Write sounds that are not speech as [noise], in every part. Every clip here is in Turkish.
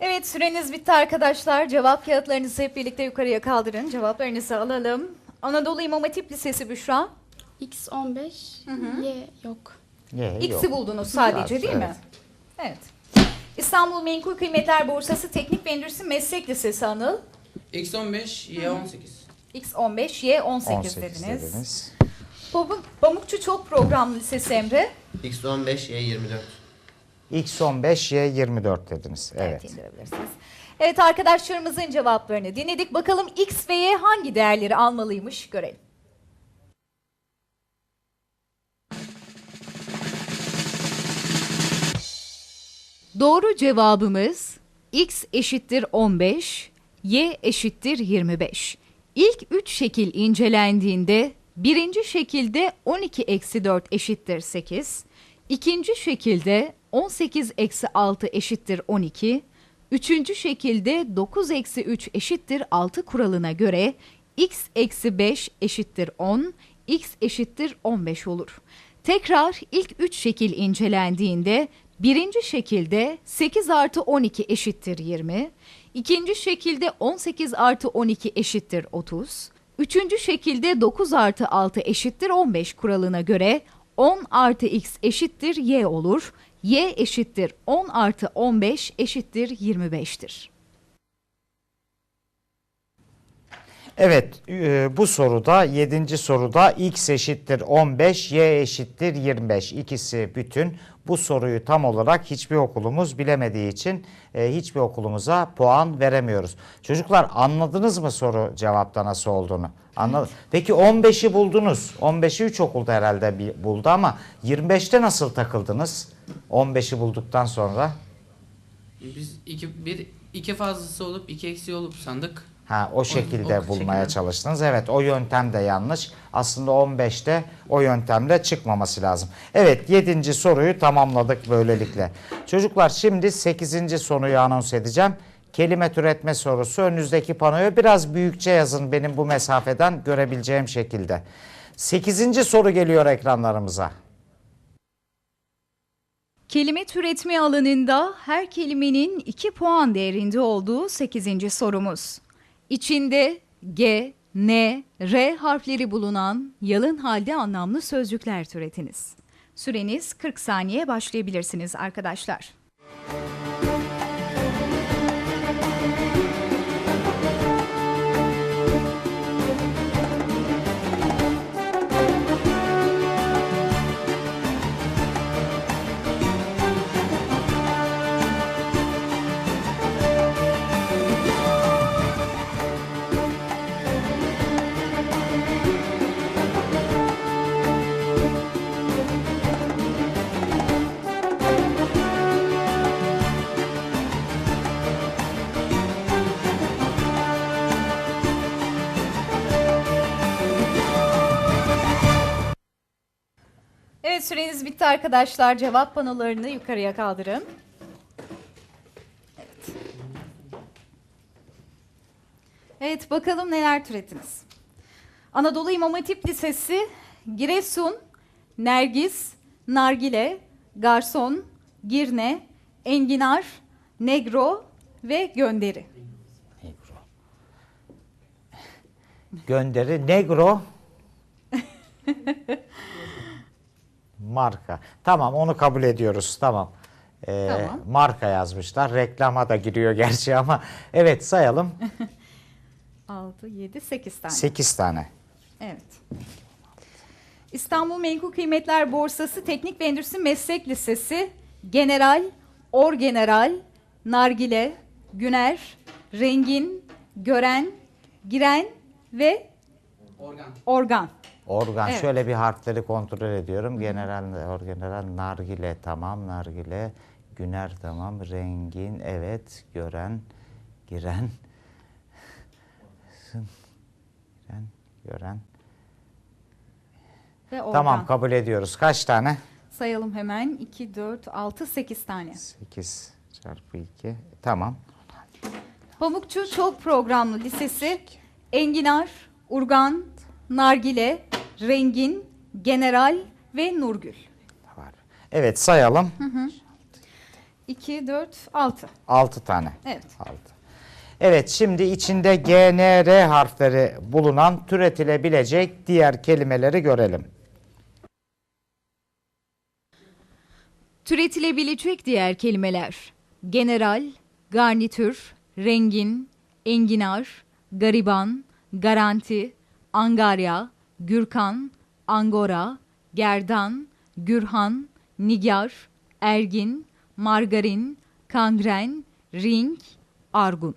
Süreniz bitti arkadaşlar. Cevap kağıtlarınızı hep birlikte yukarıya kaldırın. Cevaplarınızı alalım. Anadolu İmam Hatip Lisesi Büşra. X15, Y yok. Ye, X'i buldunuz sadece değil mi? Evet. İstanbul Menkul Kıymetler Borsası Teknik ve Endüstri Meslek Lisesi Anıl. X15, Y18. X15, Y18 18 dediniz. dediniz. Pamuk, Pamukçu Çok Programlı Lisesi Emre. X15, Y24. X15, Y24 dediniz. Evet. indirebilirsiniz. Evet arkadaşlarımızın cevaplarını dinledik. Bakalım X ve Y hangi değerleri almalıymış görelim. Doğru cevabımız X eşittir 15, Y eşittir 25. İlk üç şekil incelendiğinde birinci şekilde 12 eksi 4 eşittir 8, ikinci şekilde 18 eksi 6 eşittir 12, üçüncü şekilde 9 eksi 3 eşittir 6 kuralına göre x eksi 5 eşittir 10, x eşittir 15 olur. Tekrar ilk üç şekil incelendiğinde birinci şekilde 8 artı 12 eşittir 20, ikinci şekilde 18 artı 12 eşittir 30, üçüncü şekilde 9 artı 6 eşittir 15 kuralına göre 10 artı x eşittir y olur, y eşittir 10 artı 15 eşittir 25'tir. Evet, e, bu soruda 7. soruda x eşittir 15, y eşittir 25. İkisi bütün. Bu soruyu tam olarak hiçbir okulumuz bilemediği için e, hiçbir okulumuza puan veremiyoruz. Çocuklar anladınız mı soru cevapta nasıl olduğunu? Anladım. Peki 15'i buldunuz. 15'i 3 okulda herhalde bir buldu ama 25'te nasıl takıldınız? 15'i bulduktan sonra. Biz iki, bir, iki fazlası olup iki eksi olup sandık. Ha o şekilde o bulmaya şekilde. çalıştınız. Evet o yöntem de yanlış. Aslında 15'te o yöntemle çıkmaması lazım. Evet 7. soruyu tamamladık böylelikle. Çocuklar şimdi 8. soruyu anons edeceğim. Kelime türetme sorusu önünüzdeki panoya biraz büyükçe yazın benim bu mesafeden görebileceğim şekilde. 8. soru geliyor ekranlarımıza. Kelime türetme alanında her kelimenin 2 puan değerinde olduğu 8. sorumuz. İçinde G, N, R harfleri bulunan yalın halde anlamlı sözcükler türetiniz. Süreniz 40 saniye başlayabilirsiniz arkadaşlar. Evet bitti arkadaşlar. Cevap panolarını yukarıya kaldırın. Evet. Evet bakalım neler türettiniz. Anadolu İmam Hatip Lisesi, Giresun, Nergis, Nargile, Garson, Girne, Enginar, Negro ve Gönderi. Negro. Gönderi Negro. [laughs] Marka. Tamam onu kabul ediyoruz. Tamam. Ee, Tamam. Marka yazmışlar. Reklama da giriyor gerçi ama. Evet sayalım. 6, 7, 8 tane. 8 tane. Evet. İstanbul Menkul Kıymetler Borsası Teknik ve Endüstri Meslek Lisesi General, Orgeneral, Nargile, Güner, Rengin, Gören, Giren ve Organ. Organ. Organ. Evet. Şöyle bir harfleri kontrol ediyorum. General, orgeneral, nargile tamam, nargile, güner tamam, rengin evet, gören, giren, giren, gören. Ve Organ. Tamam kabul ediyoruz. Kaç tane? Sayalım hemen. 2, 4, 6, 8 tane. 8 çarpı 2. Tamam. Pamukçu Çok Programlı Lisesi Enginar, Urgan, Nargile, Rengin, General ve Nurgül. Var. Evet sayalım. 2, 4, 6. 6 tane. Evet. 6. Evet şimdi içinde G, N, R harfleri bulunan türetilebilecek diğer kelimeleri görelim. Türetilebilecek diğer kelimeler. General, garnitür, rengin, enginar, gariban, garanti, angarya, gürkan, angora, gerdan, gürhan, nigar, ergin, margarin, kangren, ring, argun.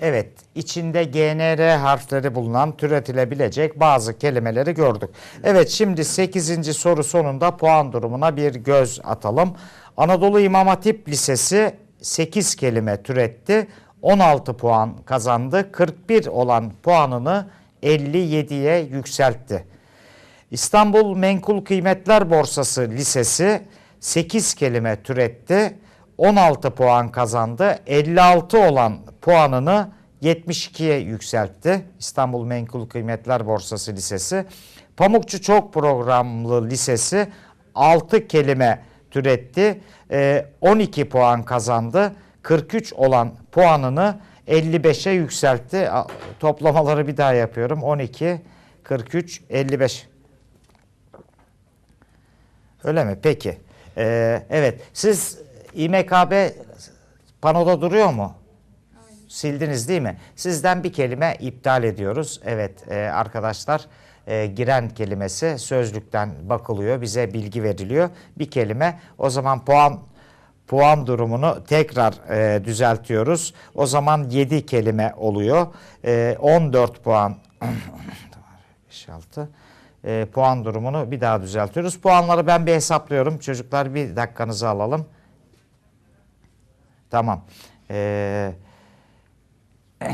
Evet, içinde G, N, R harfleri bulunan türetilebilecek bazı kelimeleri gördük. Evet, şimdi 8. soru sonunda puan durumuna bir göz atalım. Anadolu İmam Hatip Lisesi 8 kelime türetti. 16 puan kazandı. 41 olan puanını 57'ye yükseltti. İstanbul Menkul Kıymetler Borsası Lisesi 8 kelime türetti. 16 puan kazandı. 56 olan puanını 72'ye yükseltti. İstanbul Menkul Kıymetler Borsası Lisesi. Pamukçu Çok Programlı Lisesi 6 kelime türetti. Ee, 12 puan kazandı. 43 olan puanını 55'e yükseltti. Toplamaları bir daha yapıyorum. 12, 43, 55. Öyle mi? Peki. Ee, evet. Siz İMKB panoda duruyor mu? Sildiniz değil mi? Sizden bir kelime iptal ediyoruz. Evet e, arkadaşlar e, giren kelimesi sözlükten bakılıyor. Bize bilgi veriliyor. Bir kelime. O zaman puan puan durumunu tekrar e, düzeltiyoruz. O zaman 7 kelime oluyor. E, 14 puan [clears throat] 5, 6 e, puan durumunu bir daha düzeltiyoruz. Puanları ben bir hesaplıyorum. Çocuklar bir dakikanızı alalım. Tamam. Ee, [clears throat]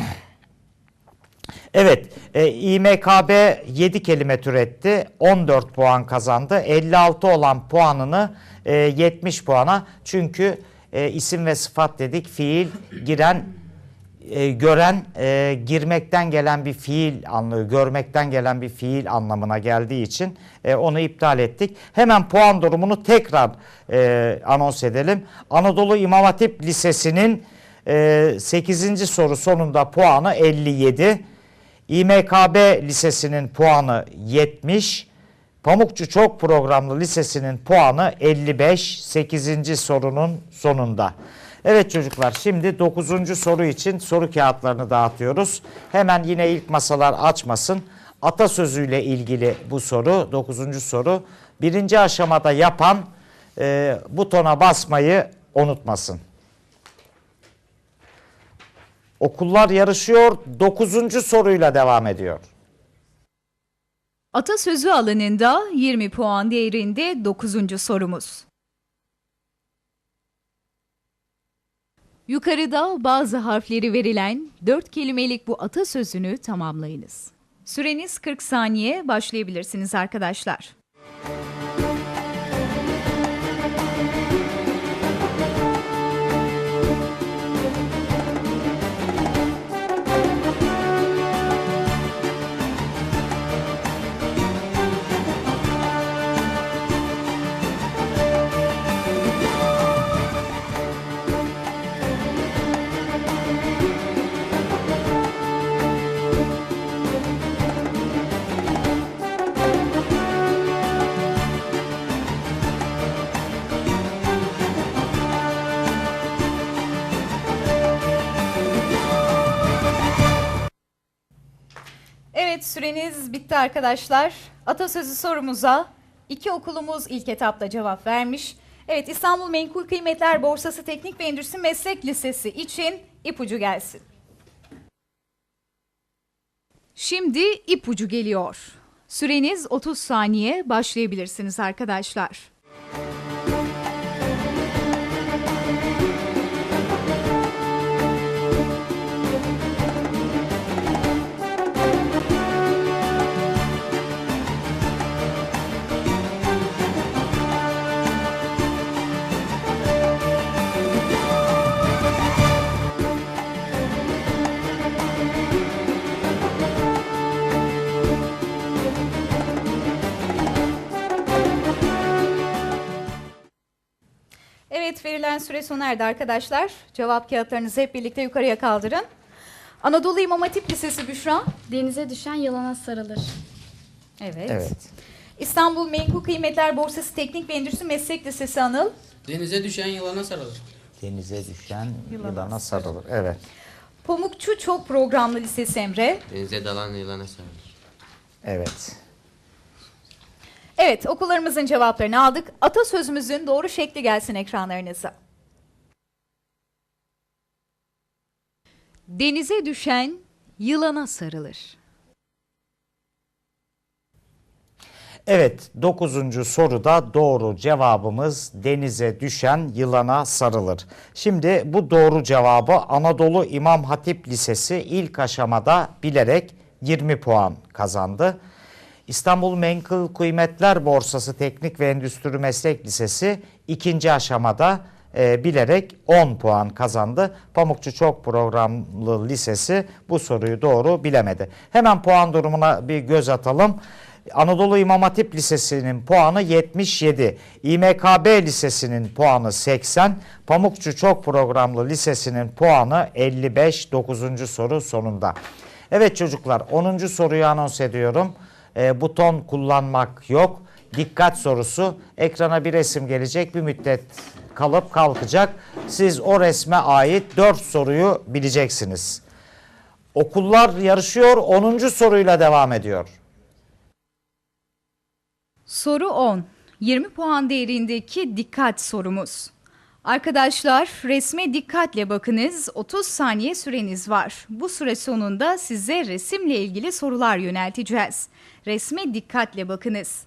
evet. E, İMKB 7 kelime türetti. 14 puan kazandı. 56 olan puanını e, 70 puana. Çünkü e, isim ve sıfat dedik. Fiil giren e, gören e, girmekten gelen bir fiil anlığı, görmekten gelen bir fiil anlamına geldiği için e, onu iptal ettik. Hemen puan durumunu tekrar e, anons edelim. Anadolu İmam Hatip Lisesi'nin e, 8. soru sonunda puanı 57. İMKB Lisesi'nin puanı 70. Pamukçu Çok Programlı Lisesi'nin puanı 55. 8. sorunun sonunda. Evet çocuklar şimdi 9. soru için soru kağıtlarını dağıtıyoruz. Hemen yine ilk masalar açmasın. Atasözüyle ilgili bu soru 9. soru. Birinci aşamada yapan e, butona basmayı unutmasın. Okullar yarışıyor 9. soruyla devam ediyor. Atasözü alanında 20 puan değerinde 9. sorumuz. Yukarıda bazı harfleri verilen 4 kelimelik bu atasözünü tamamlayınız. Süreniz 40 saniye başlayabilirsiniz arkadaşlar. Süreniz bitti arkadaşlar. Atasözü sorumuza iki okulumuz ilk etapta cevap vermiş. Evet İstanbul Menkul Kıymetler Borsası Teknik ve Endüstri Meslek Lisesi için ipucu gelsin. Şimdi ipucu geliyor. Süreniz 30 saniye başlayabilirsiniz arkadaşlar. Verilen süre sona erdi arkadaşlar. Cevap kağıtlarınızı hep birlikte yukarıya kaldırın. Anadolu İmam Hatip Lisesi Büşra. Denize düşen yılana sarılır. Evet. Evet. İstanbul Menkul Kıymetler Borsası Teknik ve Endüstri Meslek Lisesi Anıl. Denize düşen yılana sarılır. Denize düşen Yılana yılana sarılır. Evet. Pamukçu Çok Programlı Lisesi Emre. Denize dalan yılana sarılır. Evet. Evet okullarımızın cevaplarını aldık. Atasözümüzün doğru şekli gelsin ekranlarınıza. Denize düşen yılana sarılır. Evet, dokuzuncu soruda doğru cevabımız denize düşen yılana sarılır. Şimdi bu doğru cevabı Anadolu İmam Hatip Lisesi ilk aşamada bilerek 20 puan kazandı. İstanbul Menkul Kıymetler Borsası Teknik ve Endüstri Meslek Lisesi ikinci aşamada e, bilerek 10 puan kazandı. Pamukçu Çok Programlı Lisesi bu soruyu doğru bilemedi. Hemen puan durumuna bir göz atalım. Anadolu İmam Hatip Lisesi'nin puanı 77, İMKB Lisesi'nin puanı 80, Pamukçu Çok Programlı Lisesi'nin puanı 55 9. soru sonunda. Evet çocuklar 10. soruyu anons ediyorum. E, buton kullanmak yok. Dikkat sorusu. Ekrana bir resim gelecek. Bir müddet kalıp kalkacak. Siz o resme ait 4 soruyu bileceksiniz. Okullar yarışıyor. 10. soruyla devam ediyor. Soru 10. 20 puan değerindeki dikkat sorumuz. Arkadaşlar resme dikkatle bakınız. 30 saniye süreniz var. Bu süre sonunda size resimle ilgili sorular yönelteceğiz. Resme dikkatle bakınız.